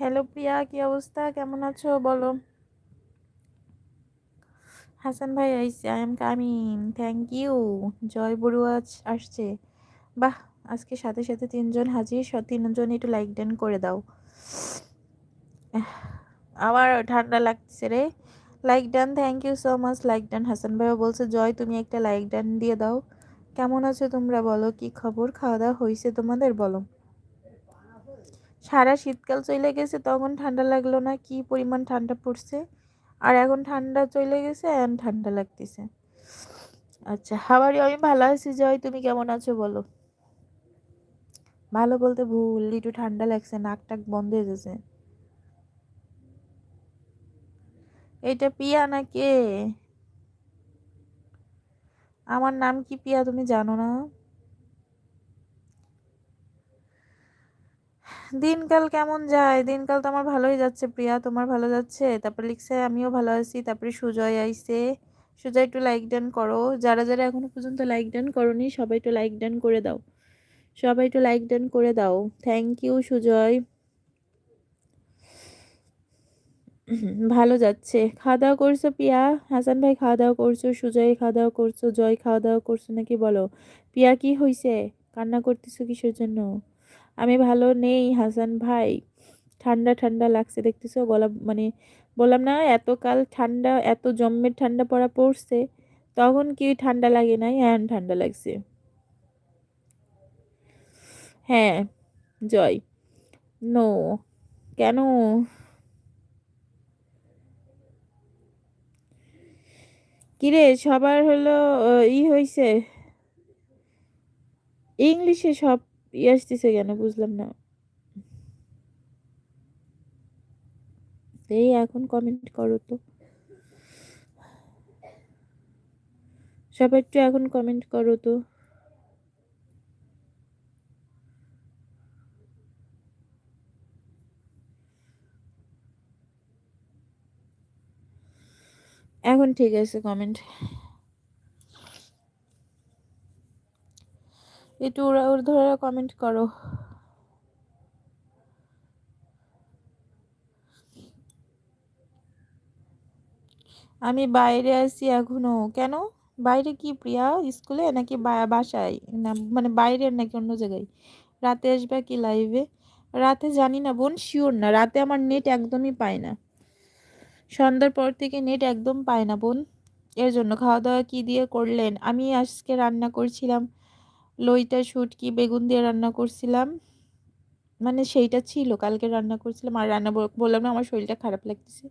Hello প্রিয়া, কি অবস্থা? কেমন আছো? বলো। হাসান ভাই I see I am coming thank you Joy Barua আসছে। বাহ, আজকে সাথে সাথে তিনজন হাজির তিনজন একটু লাইক ডান করে দাও। আমার ঠান্ডা লাগছে রে। Like done thank you so much like done Hasan ভাইও বলছে, জয়, তুমি একটা লাইক ডান দিয়ে দাও। কেমন আছো তোমরা বলো, কি খবর? খাওয়া দাওয়া হয়েছে তোমাদের? বলো। সারা শীতকাল চলে গেছে, তখন ঠান্ডা লাগল না, কি পরিমাণ ঠান্ডা পড়ছে? আর এখন ঠান্ডা চলে গেছে এখন ঠান্ডা লাগতেছে। আচ্ছা হাওয়ারি আমি ভালো আছি, জয়, তুমি কেমন আছো বলো? ভালো বলতে ভুল, একটু ঠান্ডা লাগছে, নাক টাক বন্ধ হয়ে গেছে। এটা পিয়া না কে? আমার নাম কি পিয়া, তুমি জানো না? দিনকাল কেমন যায়? দিনকাল তো আমার ভালোই যাচ্ছে প্রিয়া। তোমার ভালো যাচ্ছে? তারপর লিখছে, আমিও ভালো আছি। তারপরে সুজয় আইসে সুজয়, একটু লাইক ডান করো। যারা যারা এখনও পর্যন্ত লাইক ডান করনি, সবাই একটু লাইক ডান করে দাও। সবাই একটু লাইক ডান করে দাও। Thank you Sujoy. ভালো যাচ্ছে। খাওয়া দাওয়া করছ পিয়া হাসান ভাই, খাওয়া দাওয়া করছ? সুজয়, খাওয়া দাওয়া করছ? জয়, খাওয়া দাওয়া করছ নাকি বলো? পিয়া কি হয়েছে কান্না করতেছো কিসের জন্য? আমি ভালো নেই, হাসান ভাই। ঠান্ডা ঠান্ডা লাগছে, দেখতেছো? গলা মানে বললাম না, এত কাল ঠান্ডা, এত জম্মের ঠান্ডা পড়া পড়ছে, তখন কি ঠান্ডা লাগে নাই? হ্যাঁ ঠান্ডা লাগছে। হ্যাঁ জয়। নো, কেন? কিরে, সবার হলো ই হয়েছে ইংলিশে সব আসতেছে কেন বুঝলাম না। এই এখন কমেন্ট করো তো। সবাই একটু এখন কমেন্ট করো তো। এখন ঠিক আছে কমেন্ট একটু ওরা ধরে কমেন্ট করো। আমি বাইরে আছি এখনও। কেন? বাইরে কি প্রিয়া? স্কুলে নাকি বাসায়? না মানে বাইরের নাকি অন্য জায়গায়? রাতে আসবে কি লাইভে রাতে জানি না বোন শিওর না। রাতে আমার নেট একদমই পায় না। সন্ধ্যার পর থেকে নেট একদম পায় না বোন। এর জন্য খাওয়া দাওয়া কী দিয়ে করলেন? আমি আজকে রান্না করছিলাম। লইটা, শুটকি, বেগুন দিয়ে রান্না করছিলাম। মানে সেইটা ছিল, কালকে রান্না করছিলাম। আর রান্না বললাম না, আমার শরীরটা খারাপ লাগতেছে।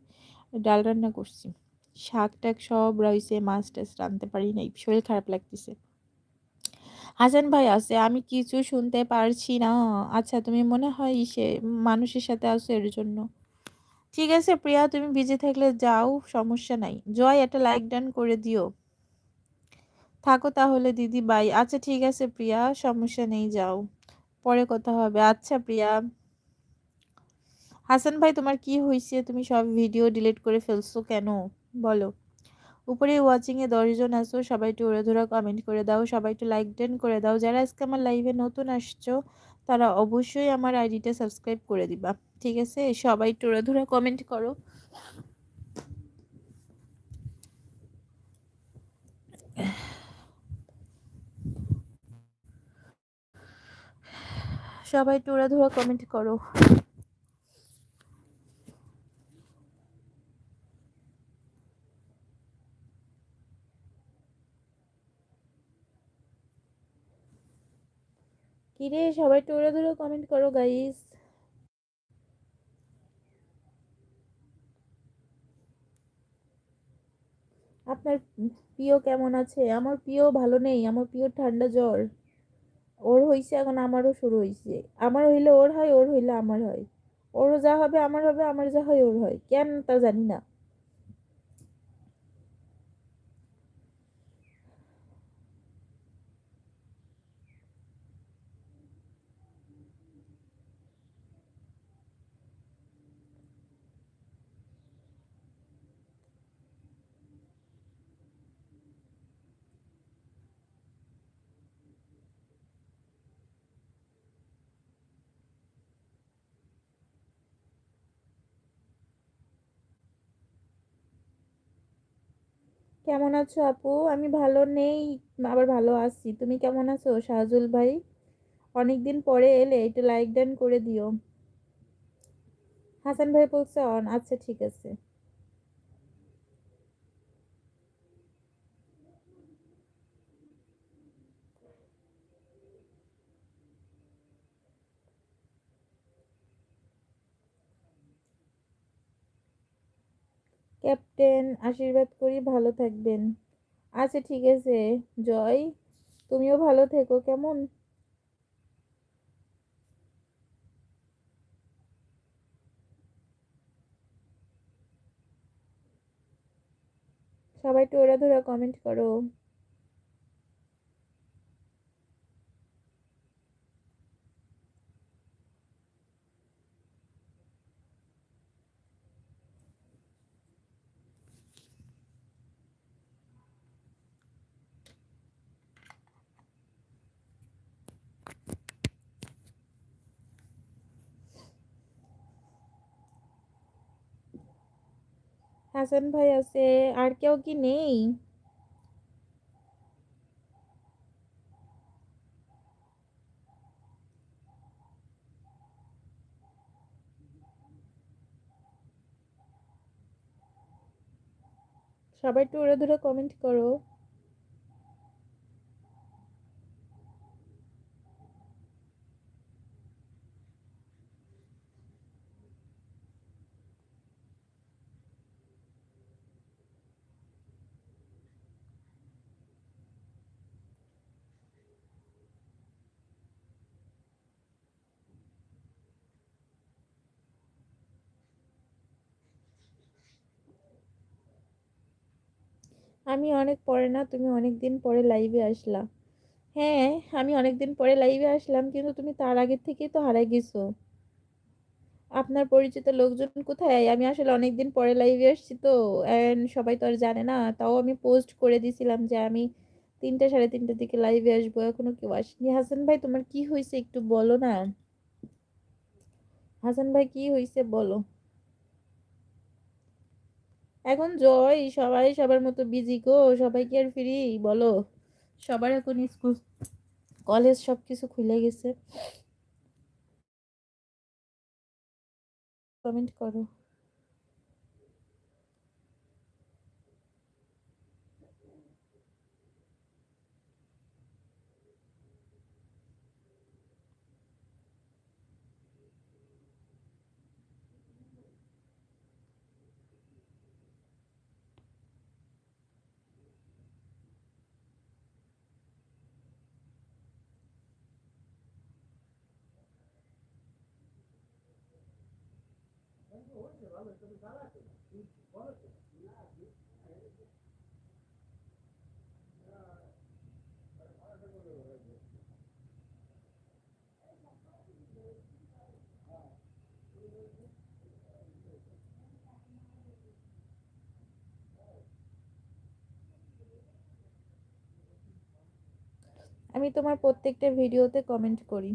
ডাল রান্না করছি। শাক টাক সব রয়েছে, মাছ টাছ রাঁধতে পারি নাই, শরীর খারাপ লাগতেছে। হাসান ভাই আছে, আমি কিছু শুনতে পারছি না। আচ্ছা তুমি মনে হয় সে মানুষের সাথে আসো এর জন্য। ঠিক আছে, প্রিয়া, তুমি বিজি থাকলে যাও, সমস্যা নাই। জয়, একটা লাইক ডান করে দিও। থাকো তাহলে, দিদি বাই আচ্ছা ঠিক আছে, প্রিয়া, সমস্যা নেই, যাও। পরে কথা হবে। আচ্ছা প্রিয়া। হাসান ভাই, তোমার কি হয়েছে তুমি সব ভিডিও ডিলিট করে ফেলছো কেন? বলো। উপরে ওয়াচিংয়ে দশজন আসো সবাই একটু ওরে ধরা কমেন্ট করে দাও। সবাই একটু লাইক ডেন করে দাও। যারা আজকে আমার লাইভে নতুন আসছো, তারা অবশ্যই আমার আইডিটা সাবস্ক্রাইব করে দিবা। ঠিক আছে? সবাই একটু ওরে ধরা কমেন্ট করো। সবাই ওরা ধরা কমেন্ট করো। কিরে, সবাই টোরা ধরে কমেন্ট করো গাইস আপনার প্রিয় কেমন আছে? আমার প্রিয় ভালো নেই, আমার প্রিয় ঠান্ডা জ্বর। ওর হইছে এখন আমারও শুরু হয়েছে আমার হইলে ওর হয়, ওর হইলে আমার হয়। ওরও যা হবে, আমার হবে, আমার যা হয়, ওর হয়। কেন তা জানি না। কেমন আছো আপু? আমি ভালো নেই, আবার ভালো আছি। তুমি কেমন আছো শাহজুল ভাই? অনেক দিন পরে এলে, একটু লাইক ডান করে দিও। হাসান ভাই বলছে অন আচ্ছা ঠিক আছে। ক্যাপ্টেন, আশীর্বাদ করি, ভালো থাকবেন। আচ্ছা ঠিক আছে। জয়, তুমিও ভালো থেকো, কেমন? সবাই টোরা ধরা কমেন্ট করো। হাসান ভাই আছে আর কেউ কি নেই? সবাই একটু ওরা ধরে কমেন্ট করো। আমি অনেক পরে না, তুমি অনেক দিন পরে লাইভে আসলা। হ্যাঁ আমি অনেক দিন পরে লাইভে আসলাম, কিন্তু তুমি তার আগের থেকেই তো হারাই গেছো। আপনার পরিচিত লোকজন কোথায়? আমি আসলে অনেক দিন পরে লাইভে আসছি তো অ্যান্ড সবাই তো আর জানে না। তাও আমি পোস্ট করে দিয়েছিলাম যে আমি তিনটে সাড়ে তিনটের দিকে লাইভে আসব, এখনও কেউ আসেনি। হাসান ভাই, তোমার কি হয়েছে একটু বলো না। হাসান ভাই, কি হয়েছে বলো? এখন জয়, সবাই সবার মতো বিজি গো সবাই কি আর ফ্রি, বলো। সবার এখন স্কুল কলেজ সব কিছু খুলে গেছে। কমেন্ট করো। আমি তোমার প্রত্যেকটা ভিডিওতে কমেন্ট করি।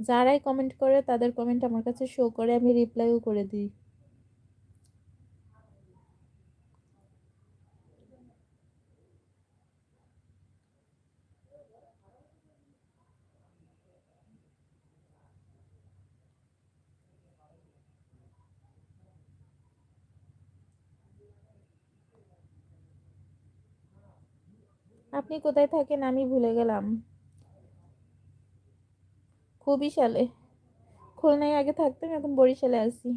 যারাই কমেন্ট করে, তাদের কমেন্ট আমার কাছে শো করে, আমি রিপ্লাইও করে দিই। আপনি কোথায় থাকেন? আমি ভুলে গেলাম। সালে খুলনায় আগে থাকতাম, এখন বরিশালে আছি।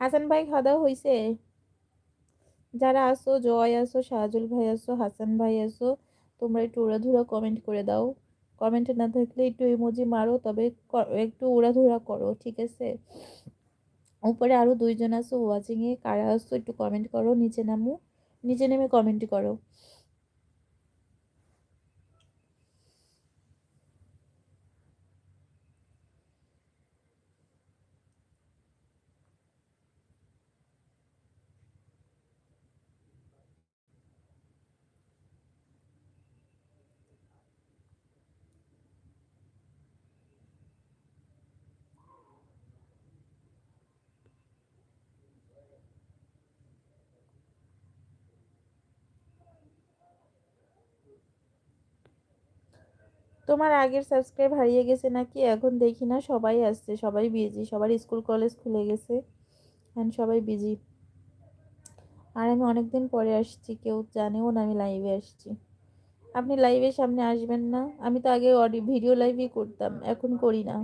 হাসান ভাই খাওয়া দাওয়া হয়েছে যারা আসো জয় আসো শাহজুল ভাই আসো হাসান ভাই আসো তোমরা একটু উড়াধুরা কমেন্ট করে দাও। কমেন্টে না থাকলে একটু ইমোজি মারো, তবে একটু উড়াধুরা করো, ঠিক আছে? উপরে আরও দুইজন আসো ওয়াচিংয়ে কারা আসো একটু কমেন্ট করো, নিচে নামো, নিচে নেমে কমেন্ট করো। তোমার আগের সাবস্ক্রাইব হারিয়ে গেছে নাকি? এখন দেখি না, সবাই আসছে, সবাই বিজি সবার স্কুল কলেজ খুলে গেছে হ্যাঁ সবাই বিজি আর আমি অনেকদিন পরে আসছি, কেউ জানেও না আমি লাইভে আসছি। আপনি লাইভের সামনে আসবেন না, আমি তো আগে অডিও ভিডিও লাইভই করতাম, এখন করি না।